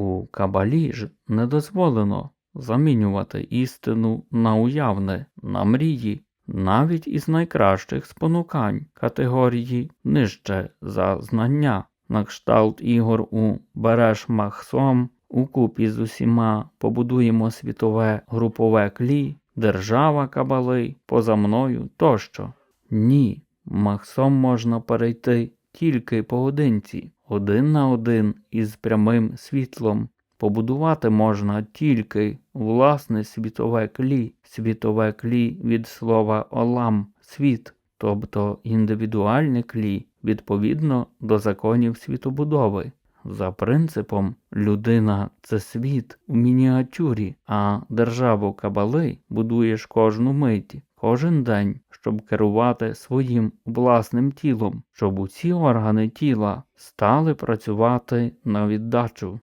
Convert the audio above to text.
У кабалі ж не дозволено замінювати істину на уявне, на мрії, навіть із найкращих спонукань категорії нижче за знання. На кшталт ігор у Береш Махсом, укупі з усіма побудуємо світове групове клі, держава кабали, поза мною тощо. Ні, Махсом можна перейти тільки поодинці, один на один із прямим світлом. Побудувати можна тільки власне світове клі, світове клі від слова олам, світ, тобто індивідуальне клі відповідно до законів світобудови. За принципом, людина це світ у мініатюрі, а державу кабали будуєш кожну мить, кожен день, щоб керувати своїм власним тілом, щоб усі органи тіла стали працювати на віддачу.